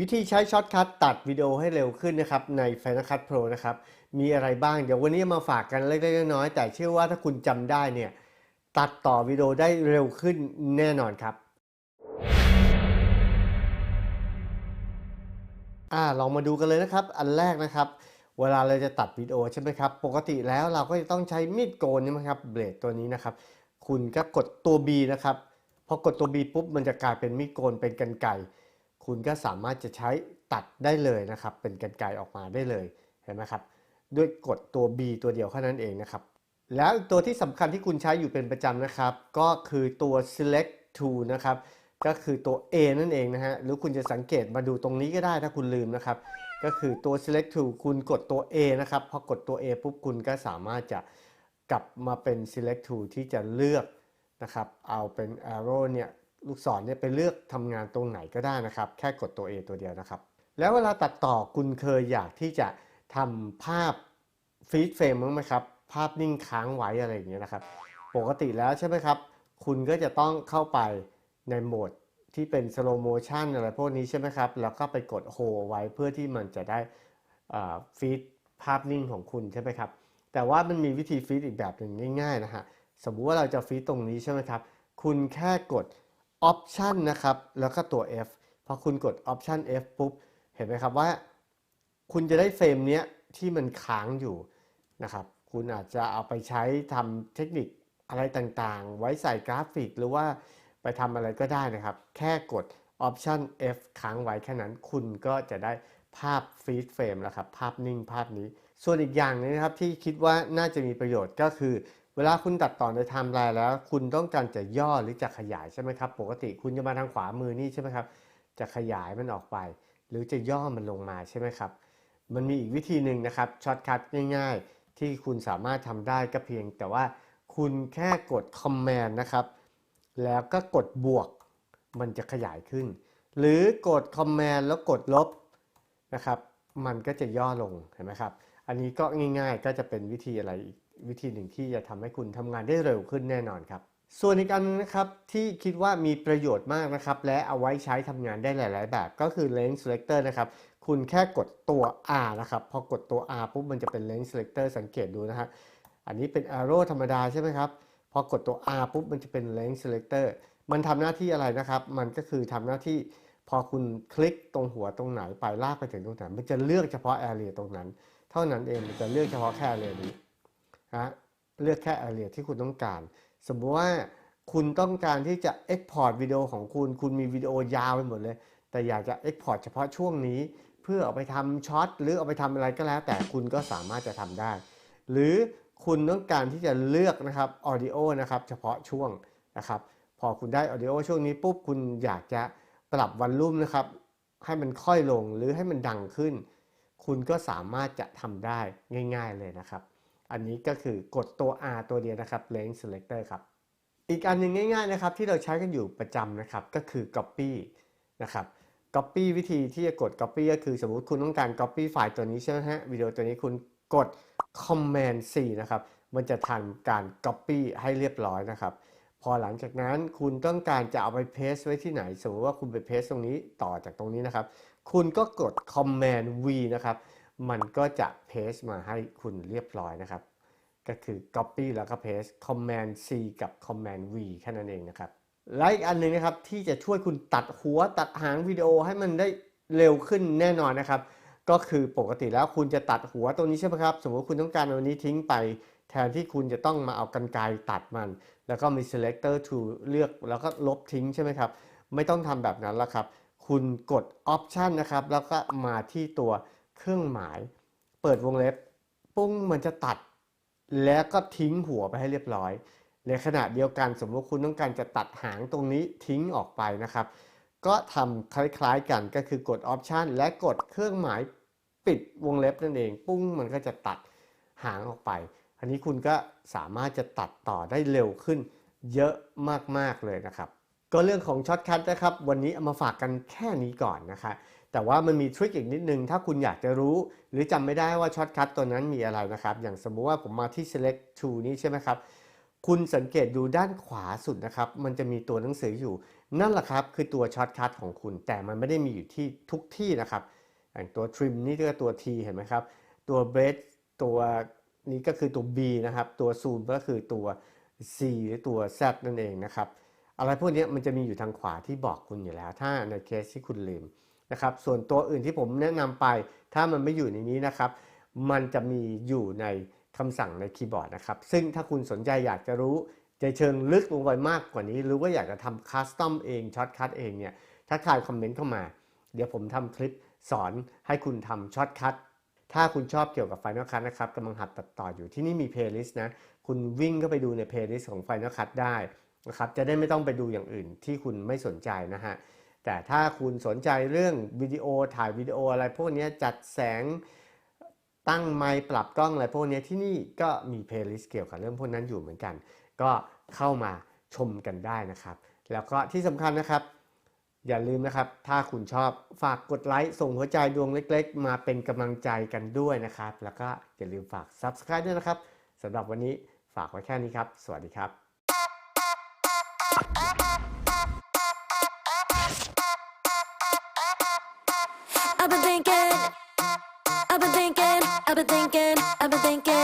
วิธีใช้ช็อตคัทตัดวิดีโอให้เร็วขึ้นนะครับใน Final Cut Pro นะครับมีอะไรบ้างเดี๋ยววันนี้มาฝากกันเล็กๆน้อยๆแต่เชื่อว่าถ้าคุณจำได้เนี่ยตัดต่อวิดีโอได้เร็วขึ้นแน่นอนครับอ่าลองมาดูกันเลยนะครับ อันแรกนะครับ เวลาเราจะตัดวิดีโอใช่ไหมครับ ปกติแล้วเราก็จะต้องใช้มีดโกนใช่ไหมครับเบลดตัวนี้นะครับ คุณก็กดตัว B นะครับพอกดตัว B ปุ๊บมันจะกลายเป็นมีดโกนเป็นกันไกร คุณก็สามารถจะใช้ตัดได้เลยนะครับ เป็นกันไกรออกมาได้เลยเห็นไหมครับ ด้วยกดตัว B ตัวเดียวแค่นั้นเองนะครับ แล้วตัวที่สำคัญที่คุณใช้อยู่เป็นประจำนะครับ ก็คือตัว select tool นะครับ ก็คือตัว A นั่นเองนะฮะ หรือคุณจะสังเกตมาดูตรงนี้ก็ได้ถ้าคุณลืมนะครับ ก็คือตัว select tool คุณกดตัว A นะครับ พอกดตัว A ปุ๊บคุณก็สามารถจะกลับมาเป็น select tool ที่จะเลือกนะครับ เอาเป็น arrow เนี่ย ลูกศรเนี่ยไปเลือกทำงานตรงไหนก็ได้นะครับ แค่กดตัว A ตัวเดียวนะครับ แล้วเวลาตัดต่อคุณเคยอยากที่จะทำภาพฟีดเฟรมมั้งไหมครับ ภาพนิ่งค้างไว้อะไรอย่างเงี้ยนะครับ ปกติแล้วใช่ไหมครับ คุณก็จะต้องเข้าไปในโหมดที่เป็น slow motion อะไรพวกนี้ใช่ไหมครับ แล้วก็ไปกด ho ไว้เพื่อที่มันจะได้ฟีดภาพนิ่งของคุณใช่ไหมครับ แต่ว่ามันมีวิธีฟีดอีกแบบหนึ่งง่ายๆนะฮะ สมมุติว่าเราจะฟีดตรงนี้ใช่ไหมครับ คุณแค่กด option นะครับ แล้วก็ตัว F พอคุณกด option F ปุ๊บ เห็นไหมครับว่า คุณจะได้เฟรมเนี้ยที่มันค้างอยู่นะครับ คุณอาจจะเอาไปใช้ทำเทคนิคอะไรต่างๆ ไว้ใส่กราฟิกหรือว่าไปทำอะไรก็ได้นะครับ แค่กด option F ค้างไว้แค่นั้น คุณก็จะได้ภาพฟรีดเฟรมแล้วครับ ภาพนิ่งภาพนี้ ส่วนอีกอย่างนึงนะครับที่คิดว่าน่าจะมีประโยชน์ก็คือ เวลาคุณตัดต่อในไทม์ไลน์แล้ว คุณต้องการจะย่อหรือจะขยายใช่ไหมครับ ปกติคุณจะมาทางขวามือนี่ใช่ไหมครับ จะขยายมันออกไป หรือจะย่อมันลงมาใช่ไหมครับ มันมีอีกวิธีหนึ่งนะครับช็อตคัทง่าย ๆ ที่คุณสามารถทำได้ก็เพียง แต่ว่าคุณแค่กด Command นะครับ แล้วก็กดบวก มันจะขยายขึ้น หรือกด Command แล้วกดลบนะครับ มันก็จะย่อลงเห็นไหมครับ อันนี้ก็ง่าย ๆ ก็จะเป็นวิธีอะไรอีก วิธีหนึ่งที่จะทำให้คุณทำงานได้เร็วขึ้นแน่นอนครับ ส่วนอีกอันนะครับที่คิดว่ามีประโยชน์มากนะครับ และเอาไว้ใช้ทำงานได้หลาย ๆ แบบก็คือ Lens Selector นะครับคุณแค่กดตัว R นะครับ พอกดตัว R ปุ๊บมันจะเป็น Lens Selector สังเกตดูนะฮะอันนี้เป็น arrow ธรรมดาใช่ไหมครับ พอกดตัว R ปุ๊บมันจะเป็น Lens Selector มันทำหน้าที่อะไรนะครับ มันก็คือทำหน้าที่พอคุณคลิกตรงหัวตรงไหนไปลากไปถึงตรงไหน มันจะเลือกเฉพาะ area ตรงนั้น เท่านั้นเองมันจะเลือกเฉพาะแค่ area นี้ นะเลือกแค่ area ที่คุณต้องการ สมมติว่าคุณต้องการที่จะ export วิดีโอของคุณ คุณมีวิดีโอยาวไปหมดเลย แต่อยากจะ export เฉพาะช่วงนี้ เพื่อเอาไปทำช็อตหรือเอาไปทำอะไรก็แล้ว แต่คุณก็สามารถจะทำได้ หรือคุณต้องการที่จะเลือกนะครับ audio นะครับเฉพาะช่วงนะครับ พอคุณได้ audio ช่วงนี้ปุ๊บคุณอยากจะปรับวันลุ่มนะครับให้มันค่อยลงหรือให้มันดังขึ้น คุณก็สามารถจะทำได้ง่าย ๆเลยนะครับ อันนี้ก็คือกดตัว R ตัวเดียวนะครับ Lens Selector ครับ อีกอันหนึ่งง่าย ๆนะครับ ที่เราใช้กันอยู่ประจำนะครับ ก็คือ Copy นะครับ Copy วิธีที่จะกด Copy ก็คือสมมุติคุณต้องการ Copy ไฟล์ตัวนี้ใช่ไหมฮะวิดีโอตัวนี้คุณกด Command C นะครับ มันจะทำการ Copy ให้เรียบร้อยนะครับ พอหลังจากนั้นคุณต้องการจะเอาไป paste ไว้ที่ไหน สมมติว่าคุณไป paste ตรงนี้ต่อจากตรงนี้นะครับ คุณก็กด Command V นะครับ มันก็จะ paste มาให้คุณเรียบร้อยนะครับ ก็คือ copy แล้วก็ paste command C กับ command V แค่นั้นเองนะครับและอีกอันหนึ่งนะครับที่จะช่วยคุณตัดหัวตัดหางวิดีโอให้มันได้เร็วขึ้นแน่นอนนะครับ ก็คือปกติแล้วคุณจะตัดหัวตรงนี้ใช่ไหมครับ สมมติคุณต้องการเอานี้ทิ้งไป แทนที่คุณจะต้องมาเอากันไกรตัดมัน แล้วก็มี selector to เลือกแล้วก็ลบทิ้งใช่ไหมครับ ไม่ต้องทำแบบนั้นแล้วครับ คุณกด option นะครับ แล้วก็มาที่ตัว เครื่องหมาย เปิดวงเล็บ ปุ้งมันจะตัด แล้วก็ทิ้งหัวไปให้เรียบร้อย ในขณะเดียวกันสมมติคุณต้องการจะตัดหางตรงนี้ทิ้งออกไปนะครับ ก็ทำคล้ายๆกันก็คือกด Option และกดเครื่องหมายปิดวงเล็บนั่นเอง ปุ้งมันก็จะตัดหางออกไป อันนี้คุณก็สามารถจะตัดต่อได้เร็วขึ้นเยอะมากๆเลยนะครับ ก็เรื่องของช็อตคัทนะครับ วันนี้เอามาฝากกันแค่นี้ก่อนนะคะ แต่ว่ามันมีทริคอีกนิดนึง ถ้าคุณอยากจะรู้ หรือจำไม่ได้ว่าช็อตคัทตัวนั้นมีอะไรนะครับ อย่างสมมุติว่าผมมาที่ select tool นี้ใช่ไหมครับคุณสังเกตดูด้านขวาสุดนะครับ มันจะมีตัวหนังสืออยู่ นั่นแหละครับ คือตัวช็อตคัทของคุณ แต่มันไม่ได้มีอยู่ที่ทุกที่นะครับ อย่างตัว trim นี่ก็ตัว T เห็นไหมครับ ตัว breadth ตัวนี้ก็คือตัว B นะครับ ตัว zoom ก็คือตัว C หรือตัว Z นั่นเองนะครับ อะไรพวกนี้มันจะมีอยู่ทางขวาที่บอกคุณอยู่แล้ว ถ้าในเคสที่คุณลืม นะครับ ส่วนตัวอื่นที่ผมแนะนำไป ถ้ามันไม่อยู่ในนี้นะครับ มันจะมีอยู่ในคำสั่งในคีย์บอร์ดนะครับ ซึ่งถ้าคุณสนใจอยากจะรู้จะเชิงลึกลงไปมากกว่านี้ หรือว่าอยากจะทำคัสตอมเองช็อตคัทเองเนี่ยถ้าใครคอมเมนต์เข้ามา เดี๋ยวผมทำคลิปสอนให้คุณทำช็อตคัทถ้าคุณชอบเกี่ยวกับ Final Cut นะครับกำลังหัดตัดต่ออยู่ที่นี่มี playlist นะ คุณวิ่งเข้าไปดูใน playlist ของ Final Cut ได้นะครับจะได้ไม่ต้องไปดูอย่างอื่นที่คุณไม่สนใจนะฮะ แต่ถ้าคุณสนใจเรื่องวิดีโอถ่ายวิดีโออะไรพวกนี้จัดแสงตั้งไมค์ปรับกล้องอะไรพวกนี้ที่นี่ก็มี playlist เกี่ยวกับเรื่องพวกนั้นอยู่เหมือนกัน ก็เข้ามาชมกันได้นะครับ แล้วก็ที่สำคัญนะครับ อย่าลืมนะครับ ถ้าคุณชอบฝากกดไลค์ส่งหัวใจดวงเล็กๆ มาเป็นกำลังใจกันด้วยนะครับ แล้วก็อย่าลืมฝาก Subscribe ด้วยนะครับสำหรับวันนี้ฝากไว้แค่นี้ครับ สวัสดีครับ I've been thinking, I've been thinking, I've been thinking, I've been thinking.